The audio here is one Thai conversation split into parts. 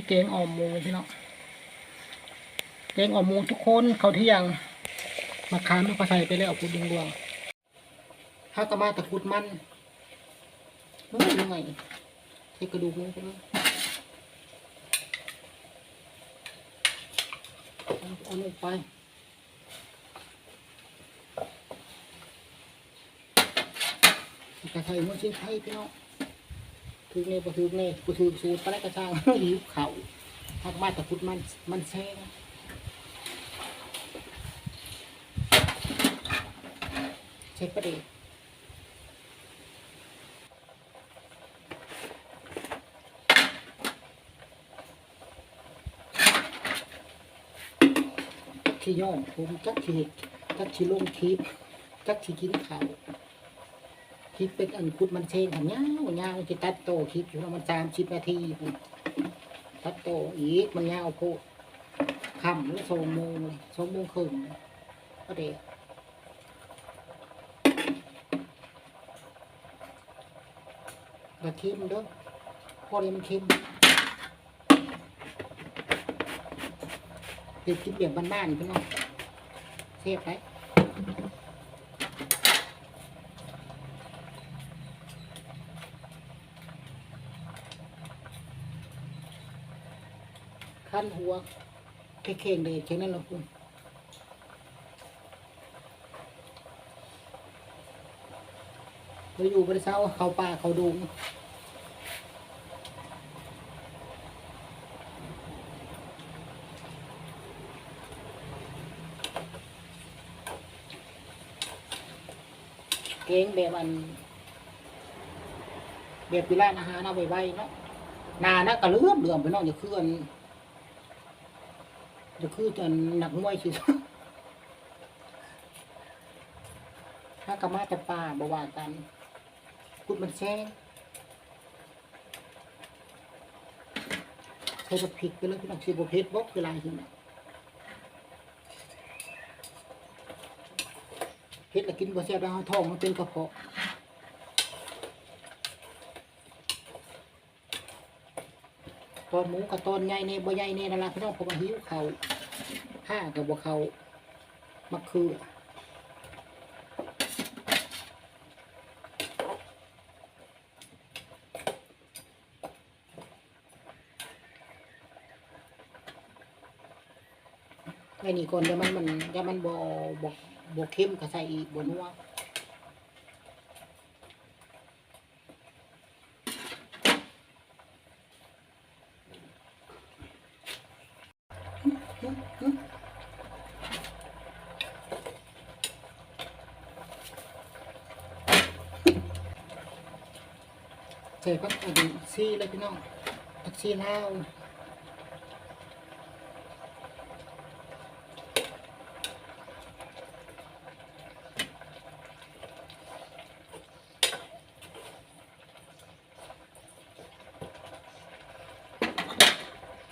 ที่เกงออมมูพี่น้องเกงออมมูทุกคนเขาที่ยังมาค้ามมาใส่ไปแล้วพูดดวงๆถ้ากระมาตะกรุดมันมันเหนื่อยเทกระดูกหมูไปเลยเอาเอาลงไปกระไทยมันชิ้นไทยพี่น้อง ถือเน่ประถือเน่ประถือสูตรปลาไหลกระช่างหิวเขาทักมาแต่พุดมันมันแซงใช้ประเดี๋ยวขี้ย่อมผมจักขี้จักขี้ลงคลิปจักขี้กินข้าว คลิปเป็นอันคุดมันเชงขันยาวยาวจะตัดโตคลิปอยู่แล้วมันสามสิบนาทีตัดโตอีกมันยาวโพดคำหรือสองโมงเลยสองโมงครึ่งก็เดี๋ยวกระเทียมด้อพอดีมันเค็มเด็กกินเบียงบ้านๆพี่น้องเสียบไป ขั้นหัวแค่เข่งเลยแค่นั้นแหละคุณเราอยู่บริษัทเขาป่าเขาดุงเก่งแบบอันแบบพิร้านอาหารเอาไว้ไว้เนาะนานะกระเลื่อมเลื่อมไปนาะอย่าคืออัน จะคือจนหนักมวยสิถ้ากมาแต่ป่าบว่ากันกุดมันแช่ใช้บักพริกไปเลยพี่น้องชีบเพชรบอกคือลายหินเพชรละกินบ่แซ่บแล้วท้องมันเป็นกระเพาะ ตอนหมูกับตอนใหญ่เนี่ยบ่ใหญ่เนี่ยนั่นละพี่น้องเพราะว่าหิวเขาวผ้ากับบ่เขามะเขือไอ้นี่ก่อนเดี๋ยวมันมันเดี๋ยวมันบ่บ่บ่เข้มก็ใส่อีกบ่นัว ใส่ผักอัน ซี่เลยพี่น้องผักชีลาว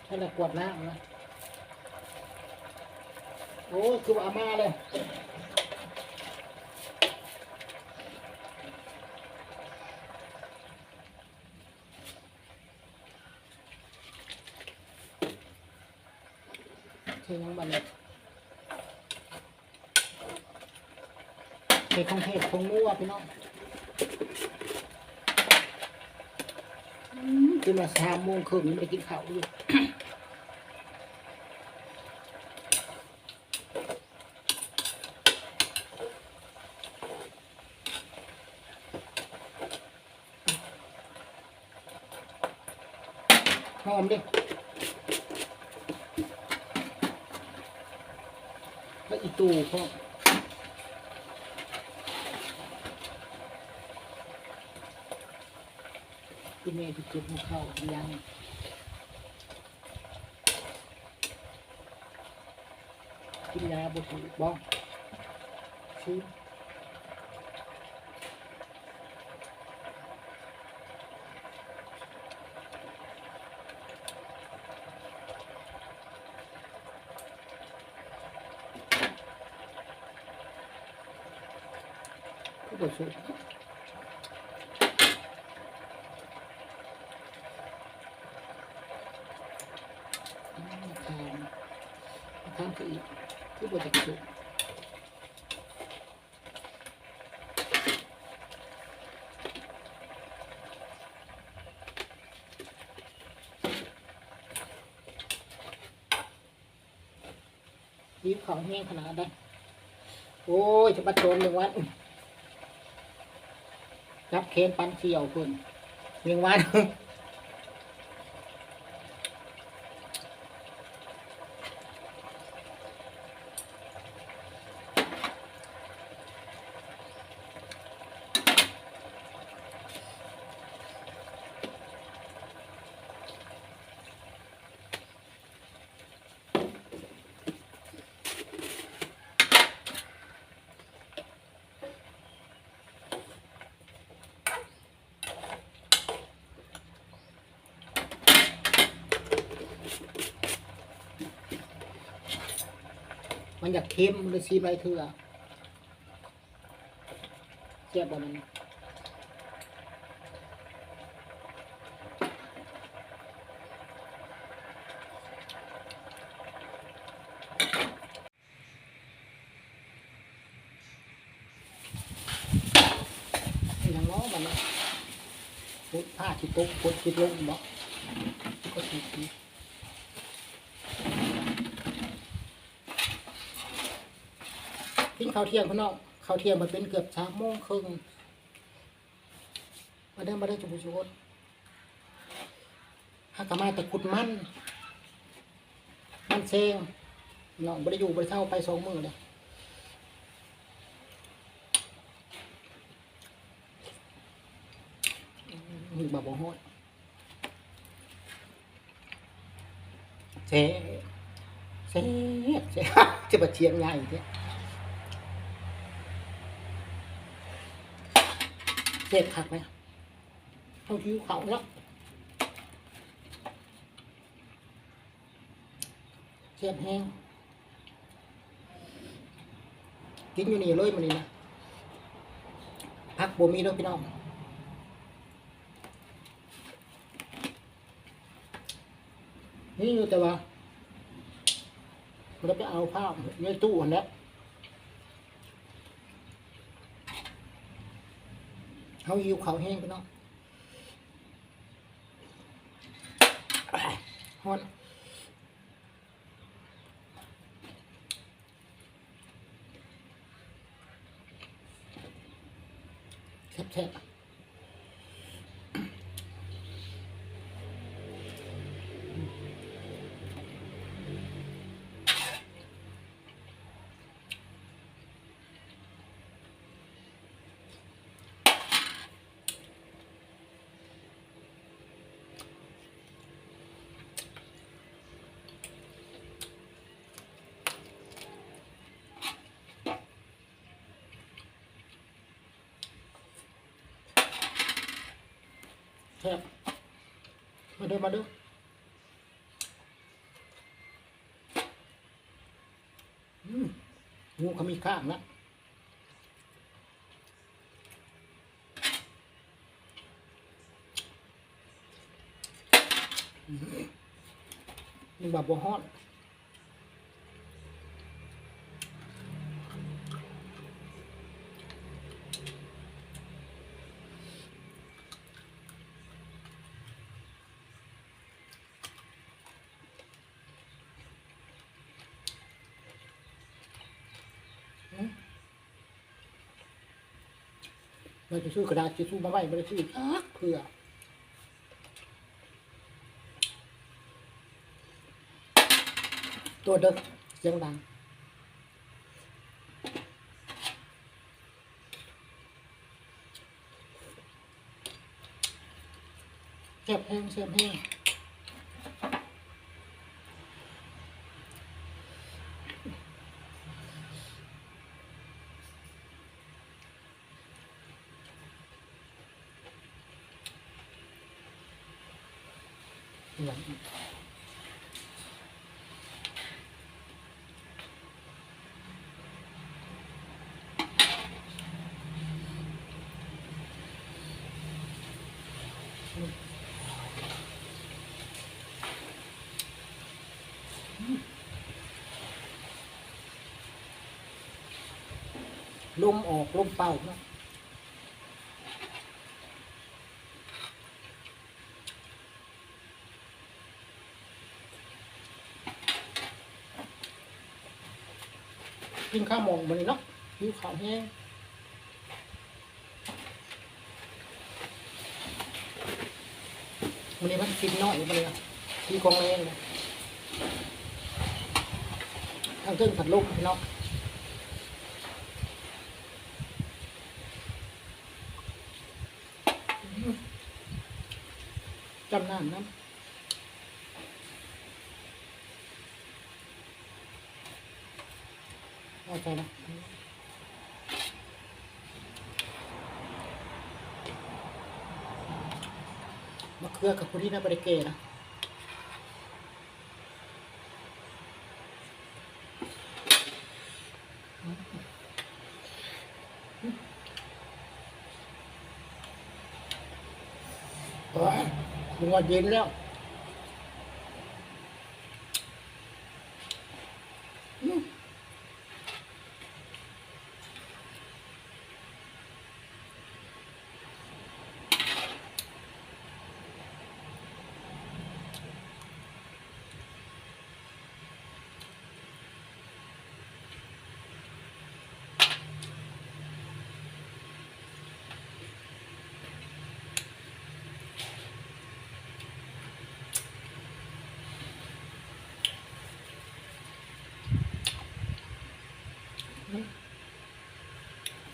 ให้ละกวดน้ำนะ โอ้ คือว่าอามาเลย ใช่ยังบันเลยใส่ของเทศของนัวพี่น้องคือมาสามโมงครึ่งไม่ได้กินข้าวอยู่หอมดิ แล้วอีตูพ่อคุณแม่ที่เก็บหัวเข้ายังกินยาบุตรบ้องซื้อ ก็บสุทางคืออีกคือบริจาคสุรีบของแห้งขนาดนั้นโอ้ย จะมาโจมหนึ่งวัน จับเคนปันเขียวคุณหนึ่งวัน มันอยากเค็มเลยซีใบเถื่อเจ็บบ่มันพุดผ้าที่ตุ๊กพุดที่ลงบ่ก็สี กิน ข้าวเที่ยงพี่น้องข้าวเที่ยงมันเป็นเกือบสามโมงครึ่งมาได้มาได้จุบุจุดฮักกะมาแต่ขุดมัน มันเซงน้องบริอยู่บริเท่าไปสองมือเลยมือมาบ่ฮอดเซ่เซ่เซ่จะมาเชียงใหญ่เนี่ย เด็ดผักไหมเอาทิ้วเขาแล้วเสียบแห้งกินอยู่นี่เลยมันนี่นะผักบ่มีแล้วพี่น้องนี่อยู่แต่ว่าเราไปเอาผ้าในตู้อันนี้ เขาหิวเขาแห้งพี่น้องฮอนแซ่บๆแซ่บมาเด้อมาเด้องูเขามีข้างนะนี่แบบบ่ฮอด เราจะซื้อกระดาษทิชชู่มาไว้ไม่ได้ซื้ออะเพื่อตัวเดิมเสียงดังแซ่บแห้งแซ่บแห้งอย่าง ลมออกลมเป่านะกินข้าวมองมันเนาะยิ้วข้าวแห้ง มันนี้มันกินน้อยมันเลยกินกองเลยทางเครื่องผัดลมเนาะจำน้ำน้ำเอาใจนะมะ เพื่อกับคนที่น่าบริเกนะโอ้ยมึงว่าเย็นแล้วอืม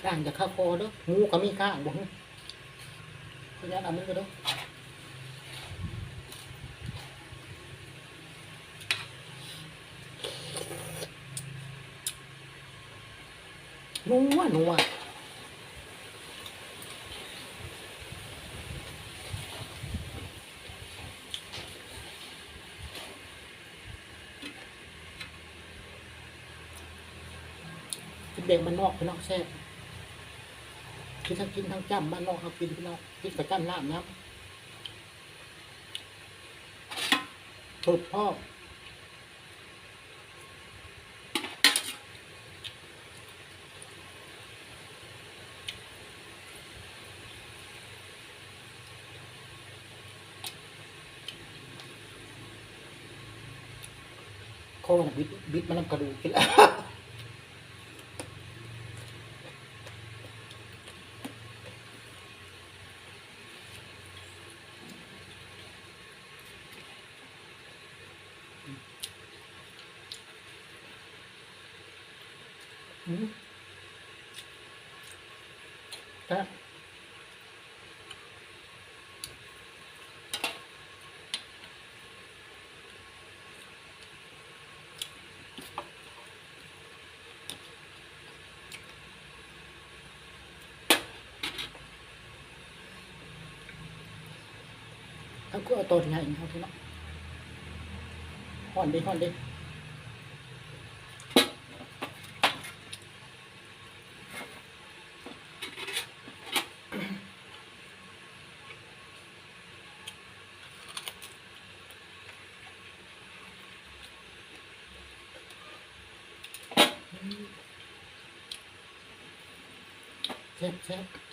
ข้างจะเข้าคอเด้องูก็มีข้างบ่ฮึขยันเอามือก็เด้อนัวนัว นเด็กมันนอกพี่น้องแซ่บกินทั้งกินทั้งจ้ำบ้านนอกเขากินพี่น้องกินกับจ้ำน้ำน้ำถูกพ่อโค้งบิดบิดมันน้ำกระดูกกินแล้ว อืมครับ เขาก็เอาตัวใหญ่เขาทีเนาะห่อนดิห่อนดิแซ่บแซ่บ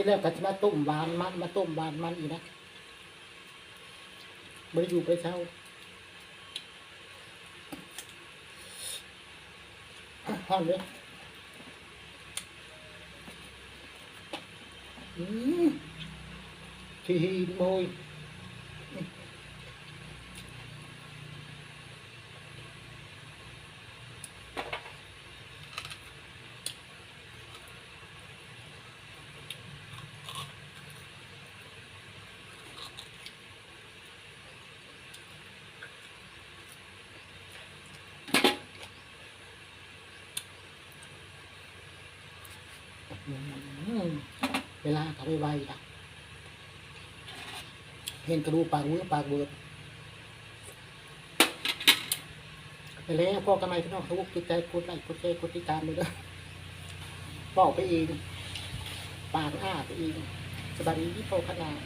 ที่แรกก็จะมาต้มหวานมันมาต้มหวานมันอีกนะไม่ได้อยู่ไปเช้าห้อนเลยอืมที่โมย เวลาเขาไปไวๆอะเห็นกระดูกปากเวือปากเบิดไปแล้วพ่อกันไหมพี่น้องทุกติดใจกดไลค์กดแชร์กดติดตามไปด้วยบอกไปเองปากอ้าไปเองสบายดีที่พ่อขนาด